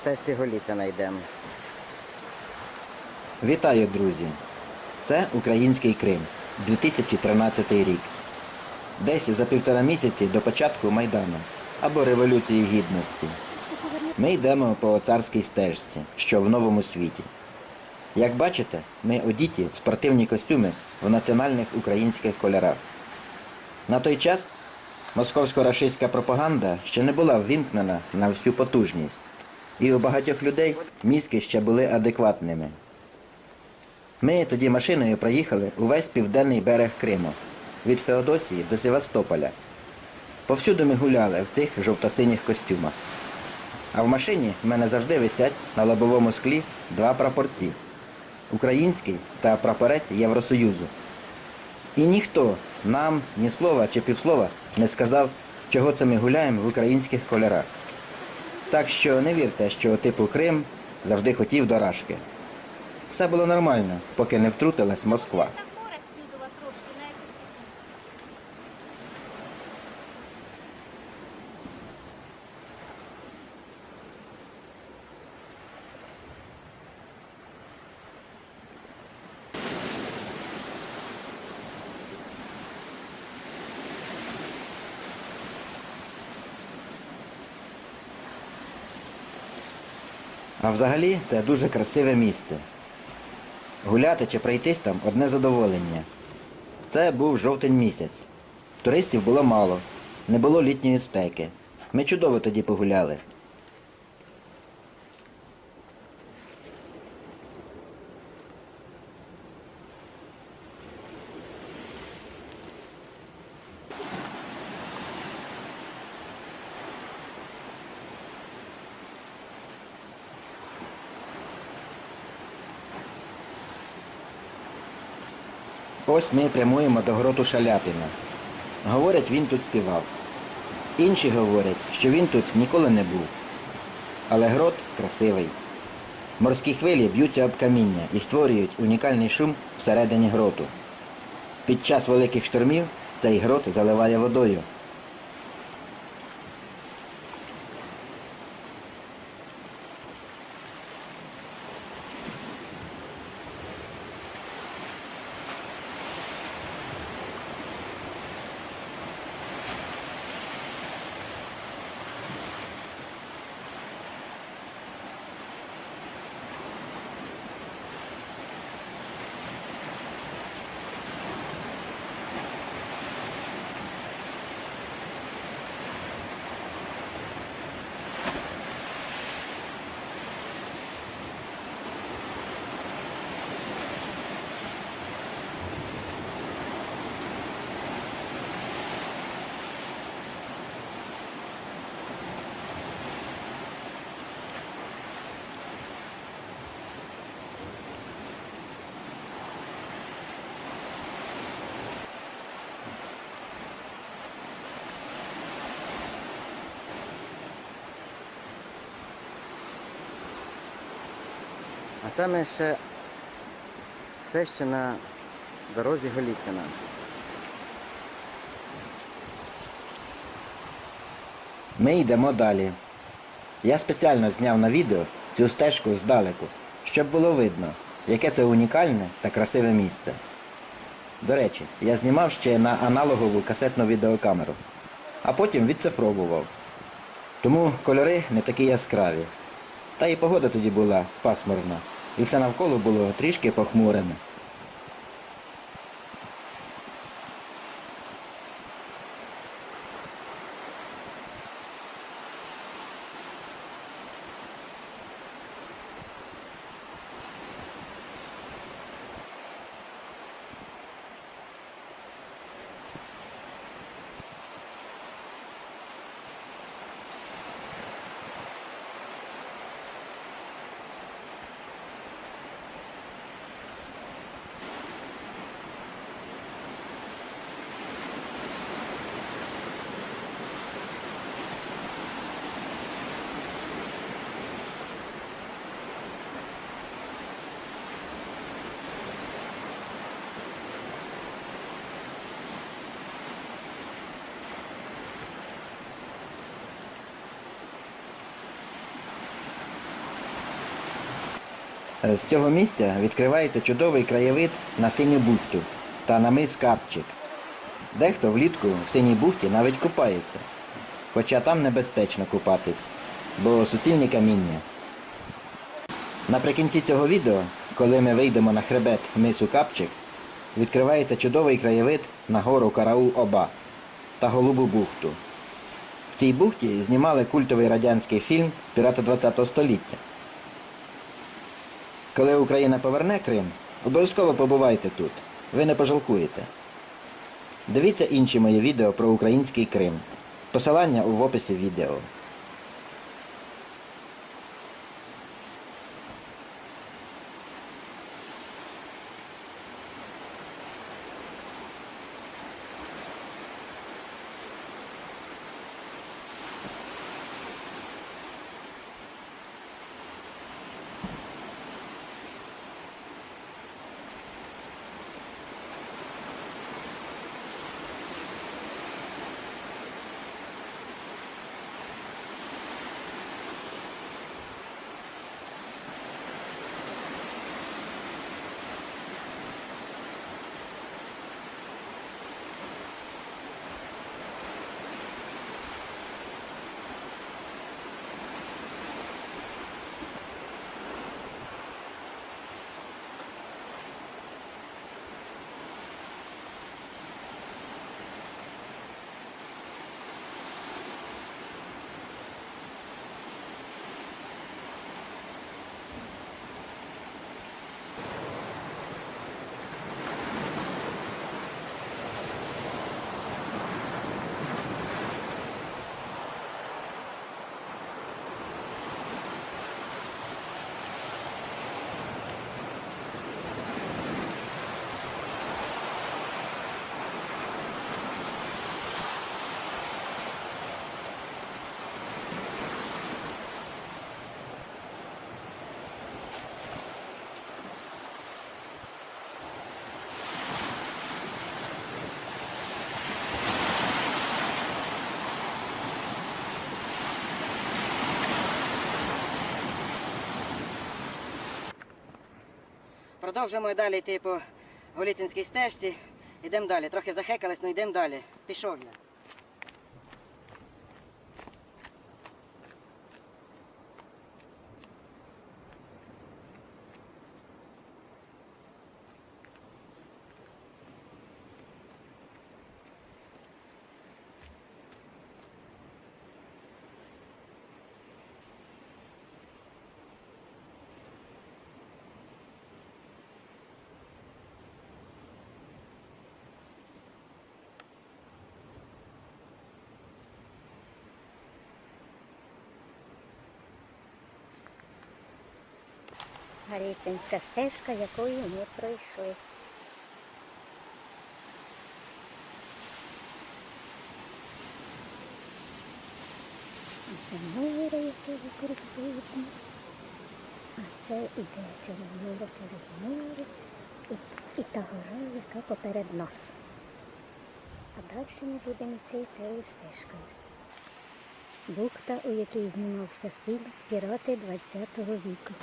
Стежці Голіцина йдемо. Вітаю, друзі! Це Український Крим, 2013 рік. Десь за півтора місяці до початку Майдану або Революції Гідності. Ми йдемо по царській стежці, що в новому світі. Як бачите, ми одіті в спортивні костюми в національних українських кольорах. На той час московсько-рашистська пропаганда ще не була ввімкнена на всю потужність, і у багатьох людей мізки ще були адекватними. Ми тоді машиною проїхали увесь південний берег Криму від Феодосії до Севастополя. Повсюди ми гуляли в цих жовто-синіх костюмах. А в машині в мене завжди висять на лобовому склі два прапорці український та прапорець Євросоюзу. І ніхто нам ні слова чи півслова не сказав, чого це ми гуляємо в українських кольорах. Так що не вірте, що типу Крим завжди хотів до Рашки. Все було нормально, поки не втрутилась Москва. А взагалі це дуже красиве місце. Гуляти чи пройтись там одне задоволення. Це був жовтень місяць. Туристів було мало, не було літньої спеки. Ми чудово тоді погуляли. Ось ми прямуємо до гроту Шаляпіна. Говорять, він тут співав. Інші говорять, що він тут ніколи не був. Але грот красивий. Морські хвилі б'ються об каміння і створюють унікальний шум всередині гроту. Під час великих штормів цей грот заливає водою. А це ми ще все ще на дорозі Голіцина. Ми йдемо далі. Я спеціально зняв на відео цю стежку здалеку, щоб було видно, яке це унікальне та красиве місце. До речі, я знімав ще на аналогову касетну відеокамеру, а потім відцифровував. Тому кольори не такі яскраві. Та і погода тоді була пасмурна, і все навколо було трішки похмурене. З цього місця відкривається чудовий краєвид на синю бухту та на мис Капчик. Дехто влітку в синій бухті навіть купається, хоча там небезпечно купатись, бо суцільні каміння. Наприкінці цього відео, коли ми вийдемо на хребет мису Капчик, відкривається чудовий краєвид на гору Караул Оба та Голубу бухту. В цій бухті знімали культовий радянський фільм Пірати ХХ століття. Коли Україна поверне Крим, обов'язково побувайте тут. Ви не пожалкуєте. Дивіться інші мої відео про український Крим. Посилання в описі відео. Продовжуємо далі йти по Голіцинській стежці. Йдемо далі. Трохи захекались, але йдемо далі. Пішов я. Галіцинська стежка, якою ми пройшли. Це море, яке вокруг видно. А це іде через море, через море. І, і та гора, яка поперед нас. А далі ми будемо цією стежкою. Бухта, у якій знімався фільм Пірати ХХ віку.